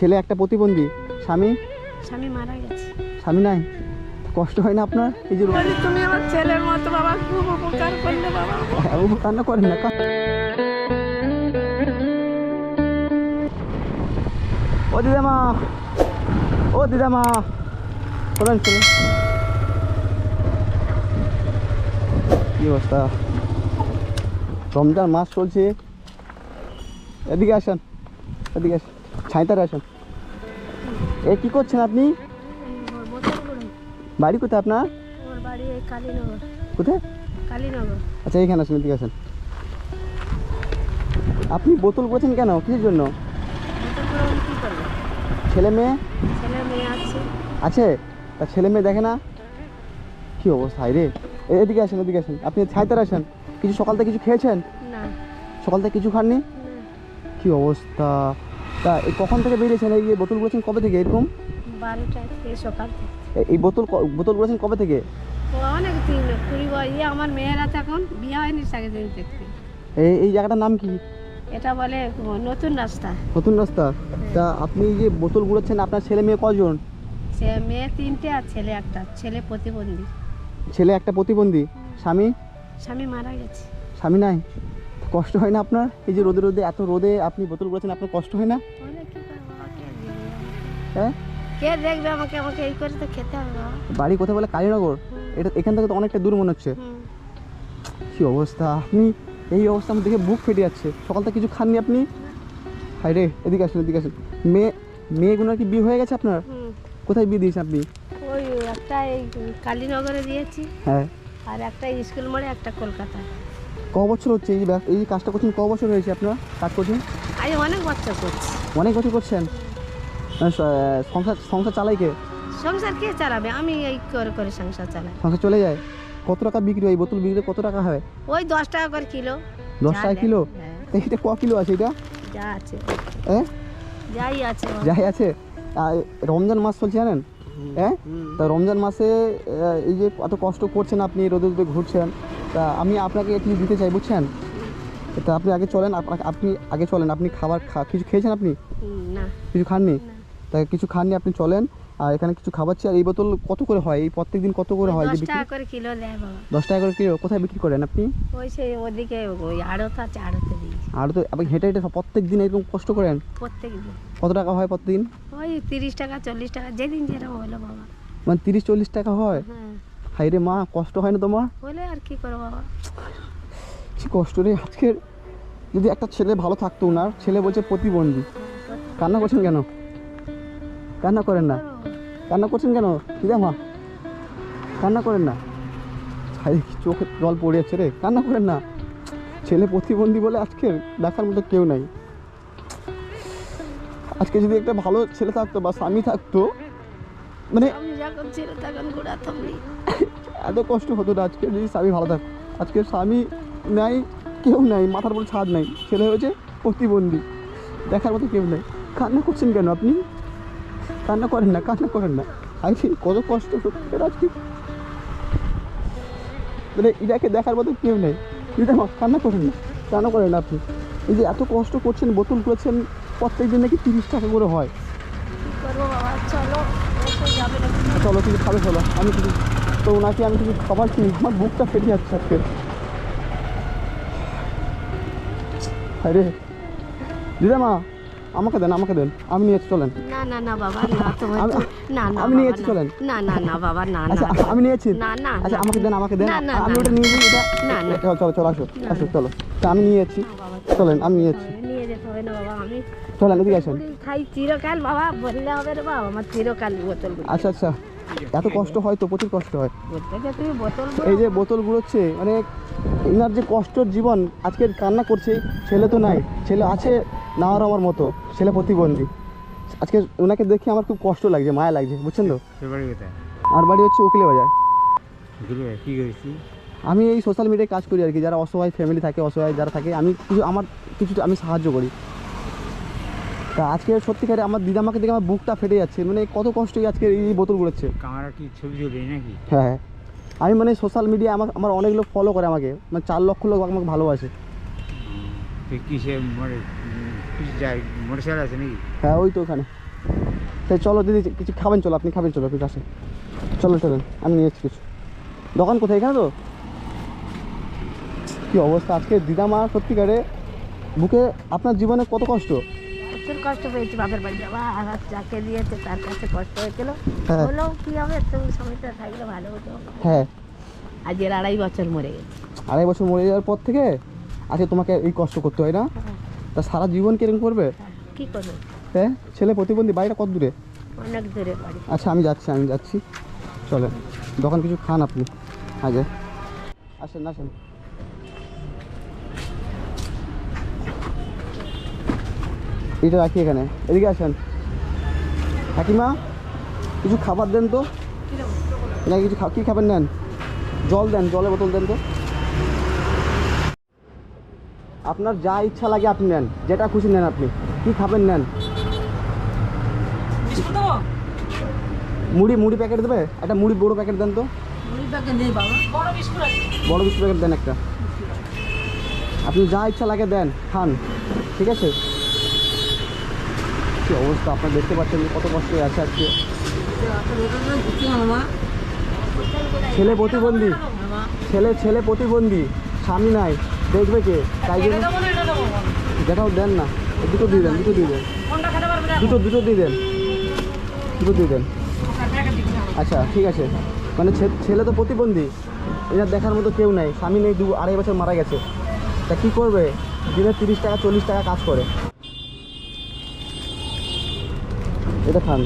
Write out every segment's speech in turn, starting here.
ছেলে একটা প্রতিবন্ধী। স্বামী? স্বামী মারা গেছে। স্বামী নাই? কষ্ট হয় না আপনার? এই যে তুমি আমার ছেলের মতো বাবা খুব উপকার করলে বাবা। হ্যাঁ, ও কান্না করেন না ও দিদামা ও দিদামা শোনেন শুনুন কি অবস্থা? রমজান মাস চলছে। এদিকে আসেন এদিকে আসেন ছাইতারে আসেন। এ কি করছেন আপনি? বাড়ি কোথায় আপনার? কোথায়? আচ্ছা এইখানে আসেন এদিকে আসেন। আপনি বোতল করেছেন কেন? কিসের জন্য? ছেলে মেয়ে? আছে? তা ছেলে মেয়ে দেখে না? কি অবস্থা রে। এদিকে আসেন এদিকে আসেন। আপনি ছাইতার আসেন। কিছু সকাল থেকে কিছু খেয়েছেন? সকাল থেকে কিছু খাননি? কি অবস্থা। তা এই কখন থেকে বেরিয়েছেন? এই যে বোতল করেছেন কবে থেকে? এরকম? বারোটা সকাল এই বোতল বোতল করেছেন কবে থেকে? অনেক দিন কুড়ি ইয়ে আমার মেয়েরা তো এখন। বিয়ে হয়নি সাগে দিন। থেকে এই এই জায়গাটার নাম কি? এটা বলে নতুন রাস্তা। নতুন রাস্তা। তা আপনি যে বোতল গুড়াচ্ছেন আপনার ছেলে মেয়ে কজন? মেয়ে তিনটে আর ছেলে একটা। ছেলে প্রতিবন্ধী। ছেলে একটা প্রতিবন্ধী। স্বামী? স্বামী মারা গেছে। স্বামী নাই? কষ্ট হয় না আপনার? এই যে রোদে রোদে এত রোদে আপনি বোতল করেছেন আপনার কষ্ট হয় না? হ্যাঁ? কে দেখবে আমাকে? আমাকে এই করে তো খেতে হবে বাড়ি কোথায় বলে কালীনগর? এটা এখান থেকে তো অনেকটা দূর মনে হচ্ছে। কি অবস্থা? আপনি এই অবস্থা আমার দেখে বুক ফেটে যাচ্ছে। সকাল থেকে কিছু খাননি আপনি? হাই রে এদিকে আসেন এদিকে আসেন। মেয়ে মেয়েগুলোর কি বিয়ে হয়ে গেছে আপনার? কোথায় বিয়ে দিয়েছেন আপনি? ওই একটা এই কালীনগরে দিয়েছি। হ্যাঁ। আর একটা স্কুল মোড়ে একটা কলকাতায়। ক বছর হচ্ছে এই ব্যব- এই কাজটা করছেন? ক বছর হয়েছে আপনার কাজ করছেন? আমি অনেক বাচ্চা করছি। অনেক বছর করছেন? স- সংসার সংসার চালাই কে? সংসার কে চালাবে? আমি এই করে করে সংসার চালাই। সংসার চলে যায়? কত টাকা বিক্রি হয়? এই বোতল বিক্রি কত টাকা হয়? ওই দশ টাকা করে কিলো। দশ যা টাকা। কিলো হ্যাঁ, তা এটা ক কিলো আছে এটা? যা আছে। হ্যাঁ? যাই আছে। যাই আছে? আর রমজান মাস চলছে জানেন? হ্যাঁ? তা রমজান মাসে এই যে এত কষ্ট করছেন আপনি রোদে রোদে ঘুরছেন তা আমি আপনাকে কিছু দিতে চাই বুঝছেন? তা আপনি আগে চলেন আপনি আগে চলেন আপনি খাবার খা কিছু খেয়েছেন আপনি? কিছু খাননি? তা কিছু খাননি আপনি চলেন। আর এখানে কিছু খাবারছি আর এই বোতল কত করে হয়? এই প্রত্যেক দিন কত করে হয়? যে দশ বিক্রি টাকা করে কিলো দেয় বাবা। দশ টাকা করে কিলো? কোথায় বিক্রি করেন আপনি? ওই সেই ওদিকে ওই আড়ত আড়তে দিই। আর তো আপনি হেঁটে হেঁটে প্রত্যেক দিন এরকম কষ্ট করেন? প্রত্যেক দিন কত টাকা হয় প্রত্যেকদিন? ওই তিরিশ টাকা চল্লিশ টাকা যেদিন যেরকম হলো বাবা। মানে তিরিশ চল্লিশ টাকা হয়? হ্যাঁ। হাই রে মা কষ্ট হয় না তোমার? হলে আর কি করব বাবা? কি কষ্ট রে আজকের যদি একটা ছেলে ভালো থাকতো ওনার ছেলে বলছে প্রতিবন্ধী। কান্না করছেন কেন? কান্না করেন না। কান্না করছেন কেন? দিদা মা কান্না করেন না। হাই চোখে জল পড়ে যাচ্ছে রে। কান্না করেন না। ছেলে প্রতিবন্ধী বলে আজকের দেখার মতো কেউ নাই। আজকে যদি একটা ভালো ছেলে থাকতো বা স্বামী থাকতো মানে এত কষ্ট হতো না আজকে যদি স্বামী ভালো থাকতো আজকে স্বামী নাই কেউ নাই মাথার উপর ছাদ নাই। ছেলে হয়েছে প্রতিবন্ধী। দেখার মতো কেউ নাই। কান্না করছেন কেন আপনি? কান্না করেন না কান্না করেন না। আই আজকে কত কষ্ট সত্যি আজকে মানে ইটাকে দেখার মতো কেউ নেই। মা কান্না করেন না কান্না করেন না আপনি। এই যে এত কষ্ট করছেন বোতল করেছেন প্রত্যেক দিন নাকি তিরিশ টাকা করে হয়। চলো কিছু খাবে চলো। আমি কিছু তো ওনাকে আমি কিছু খাবার কিনি আমার বুকটা ফেটে যাচ্ছে আজকে। আরে দিদা মা আমাকে দেন আমাকে দেন। আমি নিয়ে চলেন। না না না বাবা না তোমার না না আমি নিয়ে। চলেন। না না না বাবা না না আচ্ছা আমি নিয়ে যাচ্ছি না না। আচ্ছা আমাকে দেন আমাকে দেন। আমি ওটা নিয়ে যাই এটা না, না। চলো চলো চলো আসো আসো চলো। তা আমি নিয়ে যাচ্ছি চলেন আমি নিয়ে যাচ্ছি নিয়ে যেতে হবে না বাবা আমি চলেন এদিকে আসেন। খাই চিরকাল বাবা বললে হবে রে বাবা আমার চিরকাল বোতল আচ্ছা আচ্ছা। এত কষ্ট হয় তো প্রচুর কষ্ট হয়। এই যে বোতল গুলোচ্ছে মানে এনার যে কষ্টর জীবন আজকে কান্না করছে ছেলে তো নাই ছেলে আছে না আর আমার মতো ছেলে প্রতিবন্ধী। আজকে ওনাকে দেখে আমার খুব কষ্ট লাগছে মায়া লাগছে বুঝছেন তো? আমার বাড়ি হচ্ছে উকিলে বাজার। কী করেছি আমি এই সোশ্যাল মিডিয়ায় কাজ করি আর কি যারা অসহায় ফ্যামিলি থাকে অসহায় যারা থাকে আমি কিছু আমার কিছু আমি সাহায্য করি। তা আজকে সত্যিকারে আমার দিদামাকে দেখে আমার বুকটা ফেটে যাচ্ছে মানে কত কষ্ট আজকে এই বোতল গুলোচ্ছে ক্যামেরা কি ছবি তুলি নাকি? হ্যাঁ হ্যাঁ। আমি মানে সোশ্যাল মিডিয়া আমার আমার অনেক লোক ফলো করে আমাকে মানে চার লক্ষ লোক আমাকে ভালোবাসে। কিসে আছে নাকি? হ্যাঁ ওই তো ওখানে। তাই চলো দিদি কিছু খাবেন চলো আপনি খাবেন চলো কিছু আসেন। চলো চলেন আমি নিয়ে যাচ্ছি কিছু। দোকান কোথায় এখানে তো? কি অবস্থা? আজকে দিদা মা সত্যিকারে বুকে আপনার জীবনে কত কষ্ট? প্রচুর কষ্ট পেয়েছি বাপের বাড়ি যাওয়া আর যাকে দিয়েছে তার কাছে কষ্ট হয়েছিল। হ্যাঁ। হলেও কি হবে তুমি সময়টা থাকলে ভালো হতো। হ্যাঁ। আজ এর আড়াই বছর মরে গেছে। আড়াই বছর মরে যাওয়ার পর থেকে আজকে তোমাকে এই কষ্ট করতে হয় না? তা সারা জীবন কীরকম করবে? কি করব? হ্যাঁ? ছেলে প্রতিবন্ধী বাড়িটা কত দূরে? অনেক দূরে বাড়ি। আচ্ছা আমি যাচ্ছি আমি যাচ্ছি। চলেন দোকান কিছু খান আপনি। আগে। আসেন আসেন। এটা রাখি এখানে। এদিকে আসেন। কাকিমা কিছু খাবার দেন তো? না কিছু কি খাবেন নেন? জল দেন জলের বোতল দেন তো? আপনার যা ইচ্ছা লাগে আপনি নেন যেটা খুশি নেন আপনি। কি খাবেন নেন? মুড়ি মুড়ি প্যাকেট দেবে? একটা মুড়ি বড় প্যাকেট দেন তো। বড় বিস্কুট প্যাকেট দেন একটা। আপনি যা ইচ্ছা লাগে দেন খান। ঠিক আছে? কি অবস্থা? আপনার দেখতে পাচ্ছেন কত কষ্ট হয়ে আছে আজকে। ছেলে প্রতিবন্ধী। ছেলে ছেলে প্রতিবন্ধী। স্বামী নাই। দেখবে কে? তাই জন্য? যেটাও দেন না। এই দুটো দিয়ে দেন দুটো দিয়ে দেন। দুটো দুটো দিয়ে দেন। দুটো দিয়ে দেন। আচ্ছা ঠিক আছে। মানে ছেলে তো প্রতিবন্ধী। এনার দেখার মতো কেউ নাই। স্বামী নেই দু আড়াই বছর মারা গেছে। তা কী করবে? দিনে তিরিশ টাকা চল্লিশ টাকা কাজ করে। এটা খান।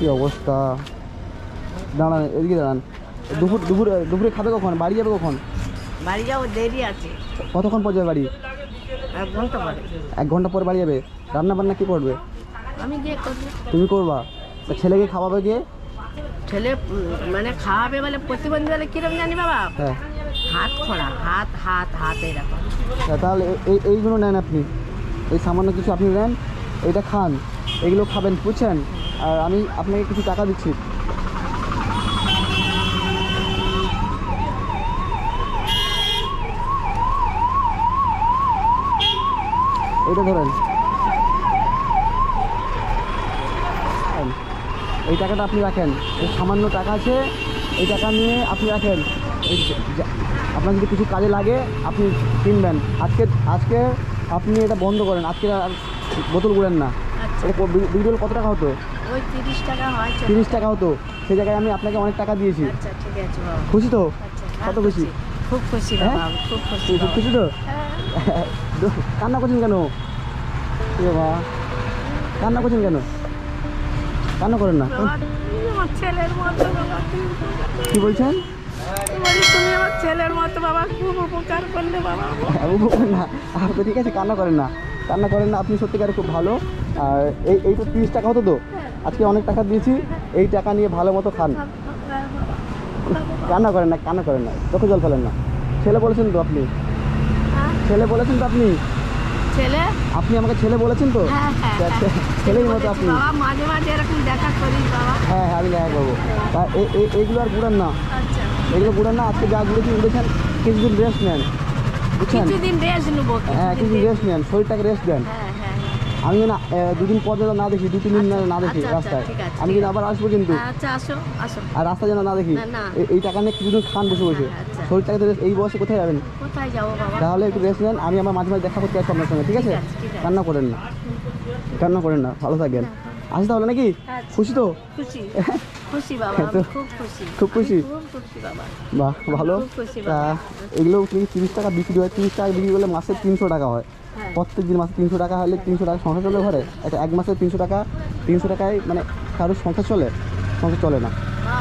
কি অবস্থা? দাঁড়ান এদিকে দাঁড়ান। দুপুর দুপুর দুপুরে খাবে কখন? বাড়ি যাবে কখন? বাড়ি যাব দেরি আছে। কতক্ষণ পর যাবে বাড়ি? এক ঘণ্টা পরে। এক ঘণ্টা পর বাড়ি যাবে? রান্না বান্না কি করবে? আমি গিয়ে করব। তুমি করবা? তা ছেলেকে খাওয়াবে গিয়ে ছেলে মানে খাওয়াবে বলে প্রতিবন্ধী বলে কিরম জানি বাবা? হ্যাঁ। হাত খোড়া হাত হাত হাত এরকম তাহলে এই এইগুলো নেন আপনি। এই সামান্য কিছু আপনি নেন। এইটা খান। এগুলো খাবেন বুঝছেন? আর আমি আপনাকে কিছু টাকা দিচ্ছি। এটা ধরেন। এই টাকাটা আপনি রাখেন। এই সামান্য টাকা আছে এই টাকা নিয়ে আপনি রাখেন। আপনার যদি কিছু কাজে লাগে আপনি কিনবেন। আজকে আজকে আপনি এটা বন্ধ করেন। আজকে আর বোতল গুলেন না। আচ্ছা। এটা বিডিওল কত টাকা হতো? ওই তিরিশ টাকা হয় চলো। তিরিশ টাকা। হতো সেই জায়গায় আমি আপনাকে অনেক টাকা দিয়েছি। আচ্ছা ঠিক আছে বাবা। খুশি তো? আচ্ছা কত খুশি? খুব খুশি হ্যাঁ? বাবা খুব খুশি তো? হ্যাঁ। কান্না করছেন কেন? বাবা কান্না করছেন কেন? কান্না করেন না। কি বলছেন? বলি তুমি আমার ছেলের মতো বাবা খুব উপকার করলে বাবা। হ্যাঁ, উপকার না। আপনি ঠিক আছে কান্না করেন না। কান্না করেন না আপনি সত্যিকারে খুব ভালো। আর এই এই তো তিরিশ টাকা হতো তো? আজকে অনেক টাকা দিয়েছি এই টাকা নিয়ে ভালো মতো খান। কান্না করেন না কান্না করেন না চোখে জল ফেলেন না। ছেলে বলেছেন তো আপনি? ছেলে বলেছেন তো আপনি? ছেলে? আপনি আমাকে ছেলে বলেছেন তো? হ্যাঁ হ্যাঁ হ্যাঁ। ছেলের মতো আপনি। মাঝে মাঝে এরকম দেখা করিস বাবা। হ্যাঁ হ্যাঁ আমি দেখা করব। তা এইগুলো আর ঘুরান না। আচ্ছা। এগুলো ঘুরান না আজকে যা ঘুরেছি ঘুরেছেন কিছুদিন রেস্ট নেন বুঝছেন? কিছুদিন রেস্ট নেব হ্যাঁ কিছুদিন রেস্ট নেন শরীরটাকে রেস্ট দেন। হ্যাঁ। আমি যেন দুদিন পর যেন না দেখি দু তিন দিন না দেখি আচ্ছা, আচ্ছা, রাস্তায়। আমি কিন্তু আবার আসব কিন্তু। আচ্ছা আর রাস্তা যেন না দেখি। এই টাকা নিয়ে কিছুদিন খান বসে বসে। হ্যাঁ, আচ্ছা। শরীরটাকে তো এই বয়সে কোথায় যাবেন? তাহলে একটু রেস্ট নেন আমি আমার মাঝে মাঝে দেখা করতে আসব আপনার সঙ্গে ঠিক আছে। কান্না করেন না। কান্না করেন না ভালো থাকবেন আসি তাহলে নাকি? আচ্ছা। খুশি তো? খুশি। খুশি বাবা তো- আমি খুব খুশি? খুব খুশি? বাহ ভালো। তা এগুলো তিরিশ টাকা বিক্রি হয়? তিরিশ টাকা বিক্রি করলে মাসে তিনশো টাকা হ্যাঁ। প্রত্যেক দিন মাসে তিনশো টাকা হলে তিনশো টাকা সংসার চলে ঘরে? একটা এক মাসে তিনশো টাকা তিনশো টাকায় মানে কারোর সংসার চলে? সংসার চলে না।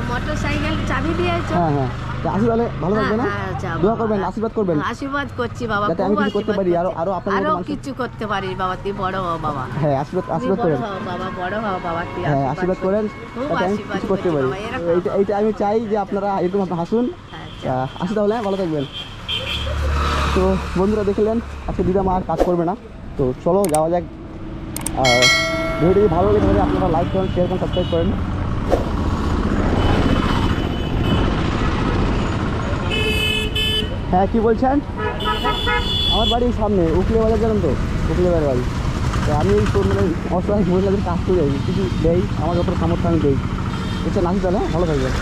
মোটর সাইকেল চাবি দিয়েছ? হ্যাঁ হ্যাঁ। তা আসি ভালো থাকবে না? হ্যাঁ, দোয়া করবেন আশীর্বাদ করবেন। আশীর্বাদ করছি বাবা যাতে আমি কিছু করতে পারি, আরো- করছি। আরও আপনার আরও কিছু করতে পারিস বাবা তুই বড় হও বাবা। হ্যাঁ আশীর্বাদ আশীর্বাদ করেন। বাবা বড় হও বাবা তুই হ্যাঁ আশীর্বাদ করেন কিছু করতে পারি। এইটা এইটা আমি চাই যে আপনারা এরকম হাসুন। আসি তাহলে হ্যাঁ, ভালো থাকবেন। তো বন্ধুরা দেখলেন আজকে দিদা মা আর কাজ করবে না। তো চলো যাওয়া যাক। আর ভিডিওটি ভালো লেগে থাকে আপনারা লাইক করেন শেয়ার করেন সাবস্ক্রাইব করেন। হ্যাঁ কি বলছেন? আমার বাড়ির সামনে, উকলে বাজার, জানেন তো? উকলে বাজার বাড়ি। তো আমি এই মানে অসহায় মহিলাদের কাজ করে যাই কিছু দেই, আমার যত সামর্থ্য আমি দেই। বুঝছেন আসি তাহলে? ভালো থাকবেন।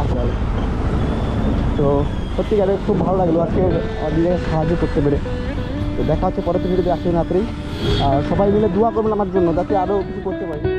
আসতে তো সত্যিকারে খুব ভালো লাগল আজকে দিদিকে সাহায্য করতে পেরে। তো দেখা হচ্ছে পরের ভিডিওতে আসতে রাত্রেই। আর সবাই মিলে দোয়া করবেন আমার জন্য, যাতে আরও কিছু করতে পারি।